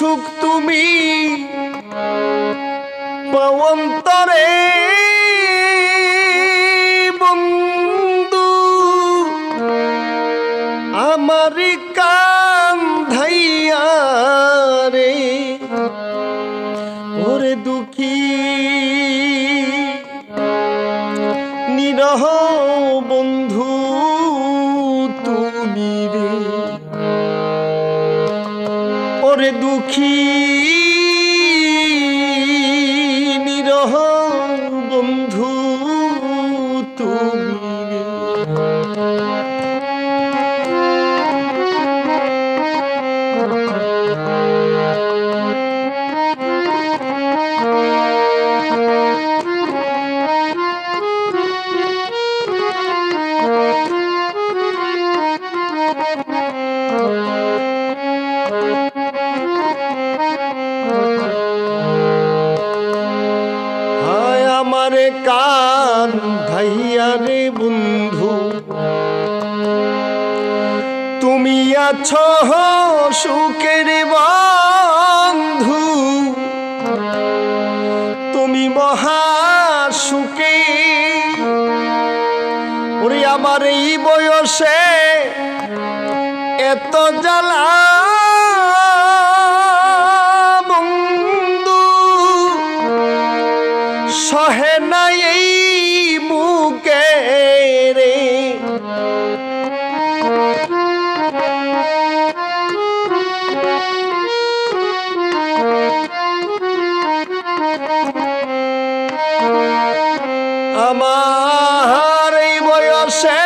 সুখ তুমি পবন্তরে বন্ধু। আমার কান ধাইয়া ওরে দুঃখী। দুঃখী আমারে কান ধাইয়া রে বন্ধু। তুমি আছো সুখের বন্ধু। তুমি মহা সুখে। ওরে আমার এই বয়সে এত জ্বালা আমার এই বয়সে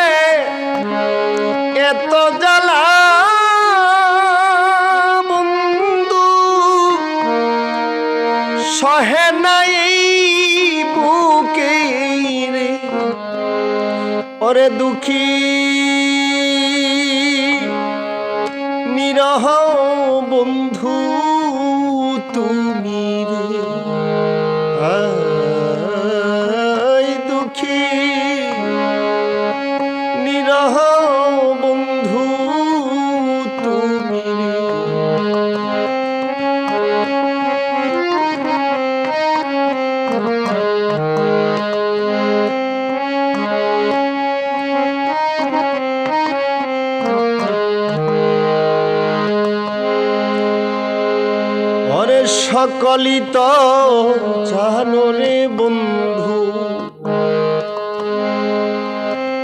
এত জ্বালা বন্ধু। সহে নাই বুকে ওরে দুঃখী নিরহ বন্ধু। সকলি তো বন্ধু।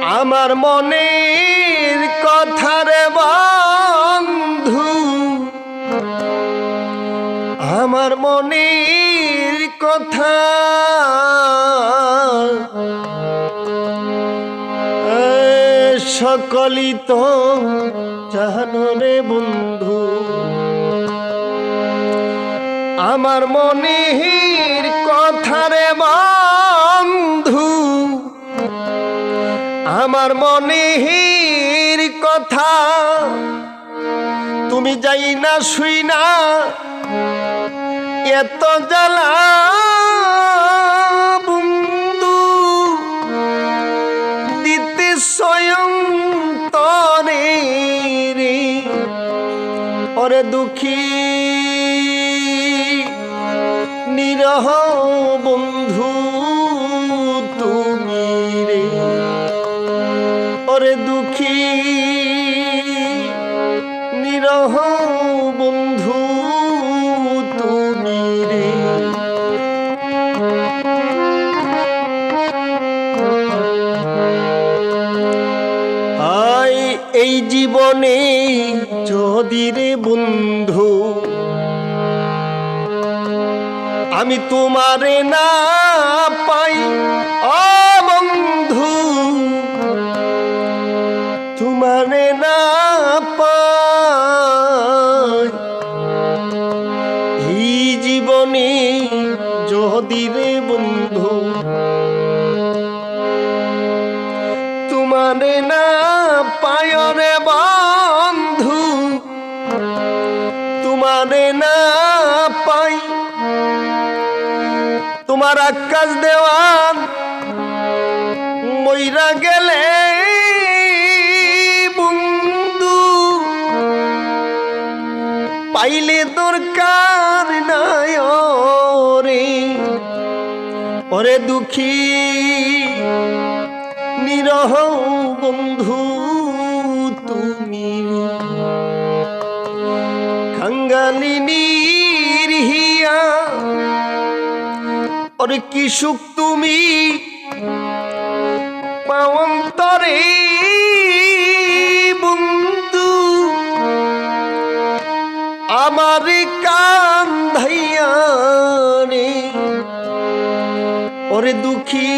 আমার মনের কথা বন্ধু। আমার মনের কথা। এ, সকলি তো জানো রে বন্ধু। আমার মনির কথারে বন্ধু। আমার মনির কথা তুমি যাই না শুই না, এত জ্বালা বন্ধু। দিতে স্বয়ং তরে ওরে দুঃখী এই জীবনে যদি রে বন্ধু, আমি তোমারে না পাই বন্ধু, তোমারে না পাই। এই জীবনে যদি রে বন্ধু, তোমারে না রে বন্ধু তোমারে না পাই। তোমার আকাশ দেওয়ান মইরা গেলে বন্ধু। পাইলে দরকার নাই ওরে দুঃখী নিরহ বন্ধু। খাঙ্গালিনীর হিয়া। ওরে কি সুখ তুমি পাওন্তরে বন্ধু। আমার কান্ধাইয়া রে ওরে দুঃখী